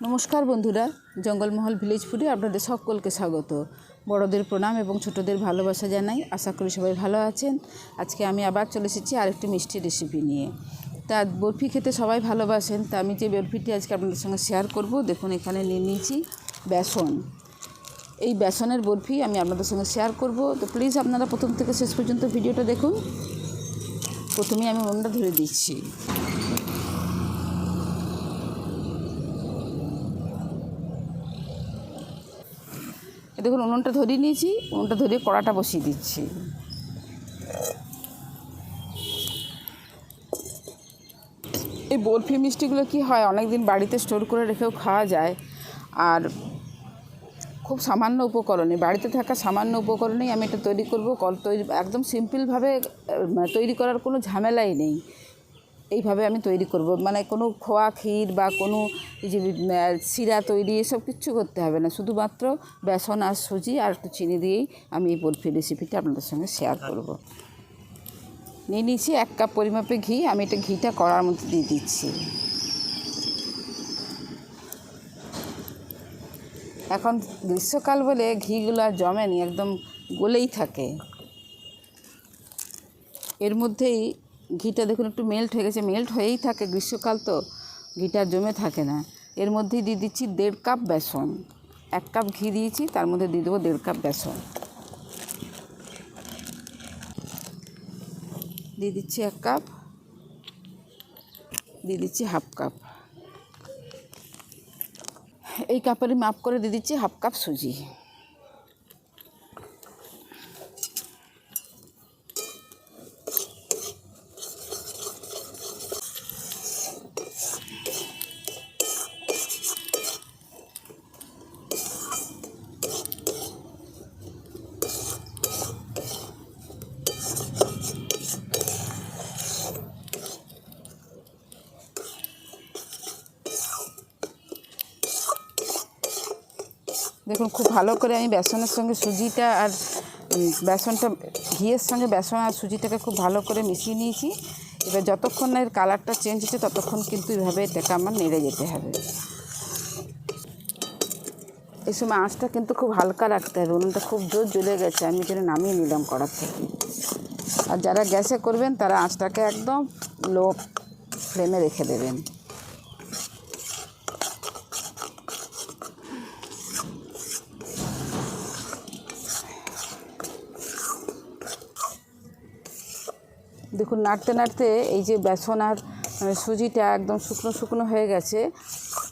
নমস্কার বন্ধুরা, জঙ্গলমহল ভিলেজ ফুডে আপনাদের সকলকে স্বাগত। বড়দের প্রণাম এবং ছোটদের ভালোবাসা জানাই। আশা করি সবাই ভালো আছেন। আজকে আমি আবার চলে এসেছি আরেকটি মিষ্টি রেসিপি নিয়ে। তা বরফি খেতে সবাই ভালোবাসেন, তা আমি যে বরফিটি আজকে আপনাদের সঙ্গে শেয়ার করব, দেখুন এখানে নিয়ে নিয়েছি বেসন। এই বেসনের বরফি আমি আপনাদের সঙ্গে শেয়ার করব। তো প্লিজ আপনারা প্রথম থেকে শেষ পর্যন্ত ভিডিওটা দেখুন। প্রথমেই আমি মনটা ধরে দিচ্ছি। দেখুন, উনুনটা ধরিয়ে নিয়েছি, উনুনটা ধরিয়ে কড়াটা বসিয়ে দিচ্ছি। এই বরফি মিষ্টিগুলো কি হয় অনেক দিন বাড়িতে স্টোর করে রেখেও খাওয়া যায়। আর খুব সামান্য উপকরণে, বাড়িতে থাকা সামান্য উপকরণেই আমি এটা তৈরি করব। কল তৈরি, একদম সিম্পলভাবে মানে তৈরি করার কোনো ঝামেলাই নেই। এইভাবে আমি তৈরি করব। মানে কোনো খোয়া ক্ষীর বা কোনো যে শিরা তৈরি এসব কিচ্ছু করতে হবে না। শুধুমাত্র বেসন আর সুজি আর একটু চিনি দিয়েই আমি এই বরফি রেসিপিটা আপনাদের সঙ্গে শেয়ার করব। নিয়ে নিয়েছি এক কাপ পরিমাপে ঘি। আমি এটা ঘিটা কড়ার মধ্যে দিয়ে দিচ্ছি। এখন গ্রীষ্মকাল বলে ঘিগুলো আর জমেনি, একদম গলেই থাকে। এর মধ্যেই ঘিটা দেখুন একটু মেল্ট হয়ে গেছে মেল্ট হয়েই থাকে গ্রীষ্মকাল তো, ঘিটা জমে থাকে না। এর মধ্যেই দিয়ে দিচ্ছি দেড় কাপ বেসন, এক কাপ ঘি দিয়েছি, তার মধ্যে দিয়ে দেবো দেড় কাপ বেসন। দিয়ে দিচ্ছি এক কাপ, দিয়ে দিচ্ছি হাফ কাপ। এই কাপেরই মাপ করে দিয়ে দিচ্ছি হাফ কাপ সুজি। দেখুন, খুব ভালো করে আমি বেসনের সঙ্গে সুজিটা আর বেসনটা, ঘিয়ের সঙ্গে বেসন আর সুজিটাকে খুব ভালো করে মিশিয়ে নিয়েছি। এবার যতক্ষণ না এর কালারটা চেঞ্জ হচ্ছে, ততক্ষণ কিন্তু এভাবে এটাকে আমার নেড়ে যেতে হবে। এই সময় আঁচটা কিন্তু খুব হালকা রাখতে হবে, উনুনটা খুব জোর জ্বলে গেছে, আমি যেন নামিয়ে নিলাম কড়ার থেকে। আর যারা গ্যাসে করবেন, তারা আঁচটাকে একদম লো ফ্লেমে রেখে দেবেন। দেখুন, নাড়তে নাড়তে এই যে বেসন আর সুজিটা একদম শুকনো শুকনো হয়ে গেছে,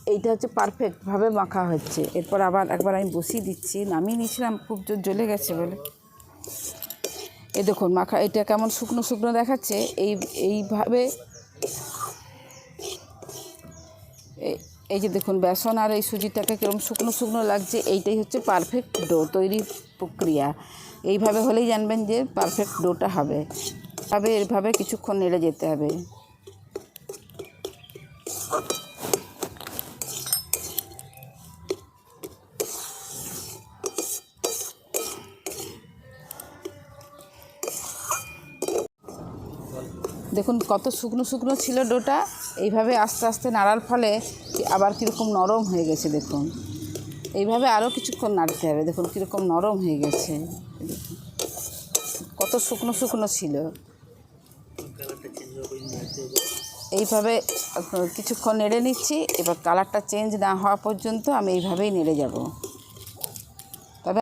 এইটা হচ্ছে পারফেক্টভাবে মাখা হচ্ছে। এরপর আবার একবার আমি বসিয়ে দিচ্ছি, নামিয়ে নিয়েছিলাম, খুব জোর জ্বলে গেছে বলে। এ দেখুন, মাখা, এটা কেমন শুকনো শুকনো দেখাচ্ছে, এই, এইভাবে এই- এই যে দেখুন, বেসন আর এই সুজিটাকে কীরকম শুকনো শুকনো লাগছে, এইটাই হচ্ছে পারফেক্ট ডো তৈরির প্রক্রিয়া। এইভাবে হলেই জানবেন যে পারফেক্ট ডোটা হবে। তবে এভাবে কিছুক্ষণ নেড়ে যেতে হবে। দেখুন, কত শুকনো শুকনো ছিল ডোটা। এইভাবে আস্তে আস্তে নাড়ার ফলে আবার কীরকম নরম হয়ে গেছে, দেখুন। এইভাবে আরও কিছুক্ষণ নাড়তে হবে। দেখুন, কীরকম নরম হয়ে গেছে। কত শুকনো শুকনো ছিল। এইভাবে কিছুক্ষণ নেড়ে নিচ্ছি। এবার কালারটা চেঞ্জ না হওয়া পর্যন্ত আমি এইভাবেই নেড়ে যাব। তবে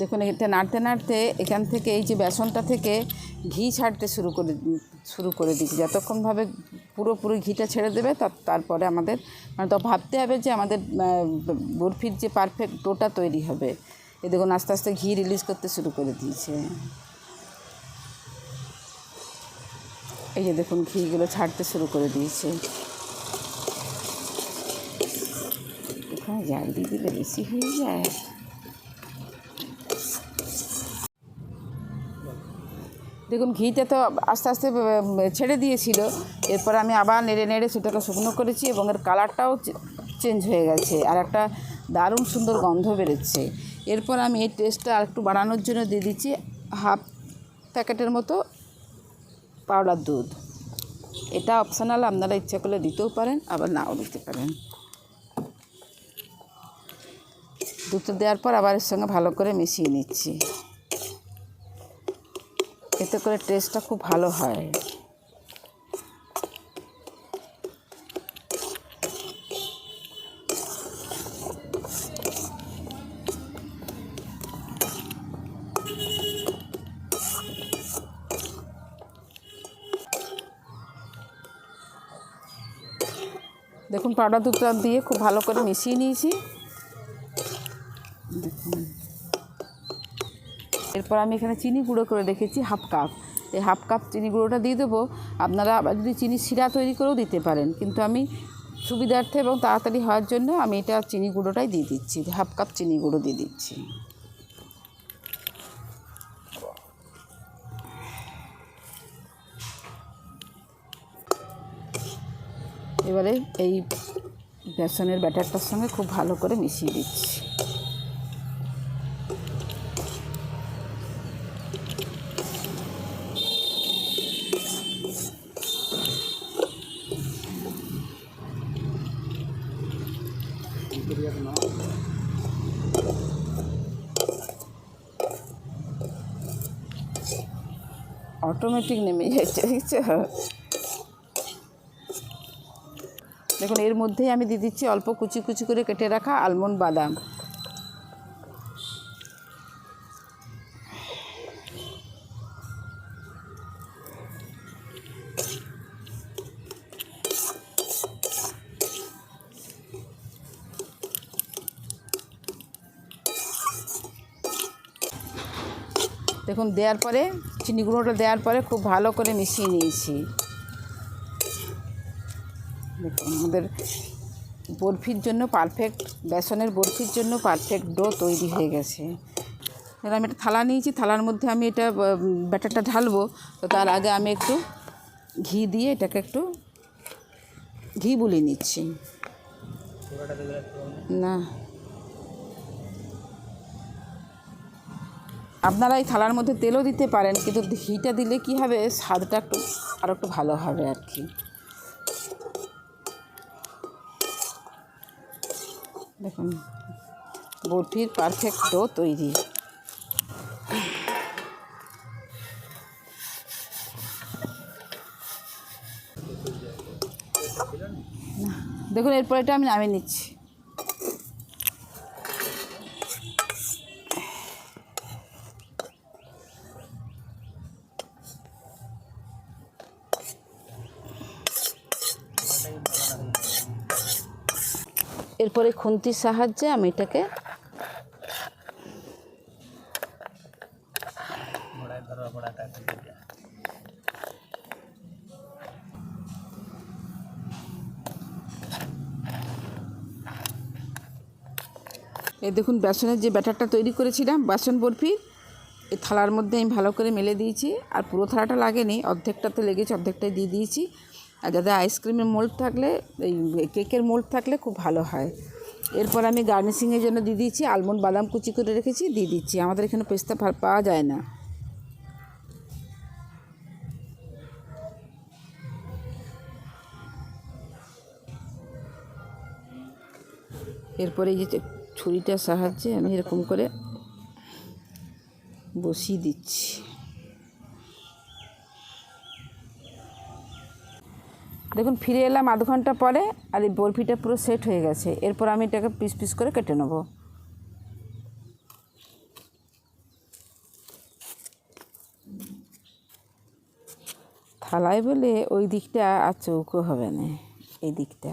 দেখুন এটা নাড়তে নাড়তে এখান থেকে এই যে বেসনটা থেকে ঘি ছাড়তে শুরু করে শুরু করে দিচ্ছি যতক্ষণভাবে পুরোপুরি ঘিটা ছেড়ে দেবে তারপরে আমাদের মানে তো ভাবতে হবে যে আমাদের বরফির যে পারফেক্ট ডোটা তৈরি হবে। এ দেখুন, আস্তে আস্তে ঘি রিলিজ করতে শুরু করে দিয়েছে। এই যে দেখুন, ঘিগুলো ছাড়তে শুরু করে দিয়েছে। এখানে জাল দিয়ে দিলে বেশি হয়ে যায়। দেখুন ঘিটা তো আস্তে আস্তে ছেড়ে দিয়েছিল। এরপর আমি আবার নেড়ে নেড়ে সেটাকে শুকনো করেছি এবং এর কালারটাও চেঞ্জ হয়ে গেছে আর একটা দারুণ সুন্দর গন্ধ বেরোচ্ছে। এরপর আমি এই টেস্টটা আরেকটু বাড়ানোর জন্য দিয়ে দিচ্ছি হাফ প্যাকেটের মতো পাউডার দুধ। এটা অপশনাল, আপনারা ইচ্ছা করলে দিতেও পারেন, আবার নাও দিতে পারেন। দুধটা দেওয়ার পর আবার এর সঙ্গে ভালো করে মিশিয়ে নিচ্ছি। এতে করে টেস্টটা খুব ভালো হয়। দেখুন পাউডার দুধটা দিয়ে খুব ভালো করে মিশিয়ে নিয়েছি। দেখুন। এরপর আমি এখানে চিনি গুঁড়ো করে রেখেছি হাফ কাপ। এই হাফ কাপ চিনি গুঁড়োটা দিয়ে দেবো। আপনারা আবার যদি চিনি শিরা তৈরি করেও দিতে পারেন। কিন্তু আমি সুবিধার্থে এবং তাড়াতাড়ি হওয়ার জন্য আমি এটা চিনি গুঁড়োটাই দিয়ে দিচ্ছি। হাফ কাপ চিনি গুঁড়ো দিয়ে দিচ্ছি। এবারে এই বেসনের ব্যাটারটার সঙ্গে খুব ভালো করে মিশিয়ে দিচ্ছি। অটোমেটিক নেমে যাচ্ছে দেখছ দেখুন, এর মধ্যেই আমি দিয়ে দিচ্ছি অল্প কুচি কুচি করে কেটে রাখা আলমন্ড বাদাম। দেখুন, দেওয়ার পরে চিনি গুঁড়োটা দেওয়ার পরে খুব ভালো করে মিশিয়ে নিয়েছি। দেখুন, আমাদের বরফির জন্য পারফেক্ট বেসনের বরফির জন্য পারফেক্ট ডো তৈরি হয়ে গেছে। এবার আমি একটা থালা নিয়েছি, থালার মধ্যে আমি এটা ব্যাটারটা ঢালবো। তো তার আগে আমি একটু ঘি দিয়ে এটাকে একটু ঘি বুলিয়ে নিচ্ছি। না আপনারা এই থালার মধ্যে তেলও দিতে পারেন, কিন্তু ঘিটা দিলে কি হবে? স্বাদটা একটু আরও একটু ভালো হবে আর কি। দেখুন, বরফির পারফেক্ট ডো তৈরি। দেখুন এরপর এটা আমি নামিয়ে নিচ্ছি। এরপরে খুন্তির সাহায্যে আমি এটাকে এই দেখুন, বেসনের যে ব্যাটারটা তৈরি করেছিলাম, বেসন বরফি এই থালার মধ্যে আমি ভালো করে মেলে দিয়েছি। আর পুরো থালাটা লাগেনি অর্ধেকটাতে লেগেছে, অর্ধেকটাই দিয়ে দিয়েছি। আর যাতে আইসক্রিমের মোল্ড থাকলে, এই কেকের মোল্ড থাকলে খুব ভালো হয়। এরপর আমি গার্নিশিংয়ের জন্য দিয়ে দিচ্ছি আলমন্ড বাদাম কুচি করে রেখেছি, দিয়ে দিচ্ছি। আমাদের এখানে পেস্তা পাওয়া যায় না। এরপরে যে ছুরিটার সাহায্যে আমি এরকম করে বসিয়ে দিচ্ছি। দেখুন, ফিরে এলাম আধ ঘণ্টা পরে আর এই বরফিটা পুরো সেট হয়ে গেছে। এরপর আমি এটাকে পিস পিস করে কেটে নেব। থালায় বলে ওই দিকটা আর চৌকো হবে না, এই দিকটা।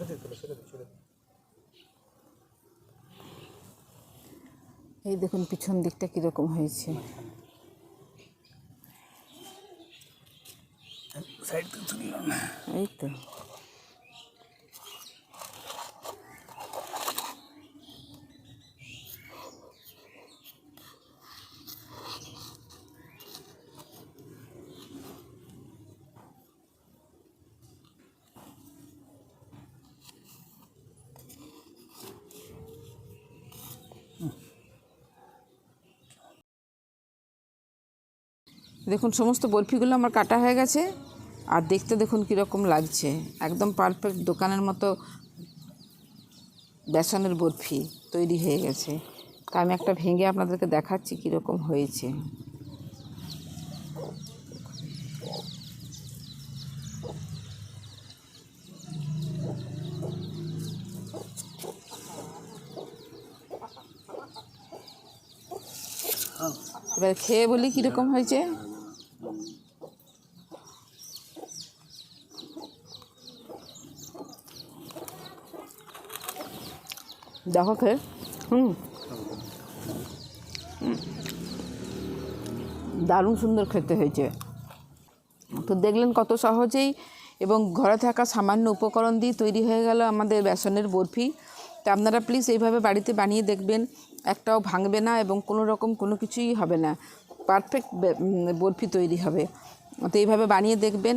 দে। এই দেখুন পিছন দিকটা কীরকম হয়েছে সাইড এই তো দেখুন, সমস্ত বরফিগুলো আমার কাটা হয়ে গেছে। আর দেখতে দেখুন কীরকম লাগছে। একদম পারফেক্ট দোকানের মতো বেসনের বরফি তৈরি হয়ে গেছে। তা আমি একটা ভেঙে আপনাদেরকে দেখাচ্ছি কীরকম হয়েছে। এবার খেয়ে বলি কীরকম হয়েছে। দেখো হুম। হুম। দারুণ সুন্দর খেতে হয়েছে। তো দেখলেন কত সহজেই এবং ঘরে থাকা সামান্য উপকরণ দিয়ে তৈরি হয়ে গেল আমাদের বেসনের বরফি। তা আপনারা প্লিজ এইভাবে বাড়িতে বানিয়ে দেখবেন, একটাও ভাঙবে না এবং কোনো রকম কোনো কিছুই হবে না। পারফেক্ট বরফি তৈরি হবে। তো এইভাবে বানিয়ে দেখবেন।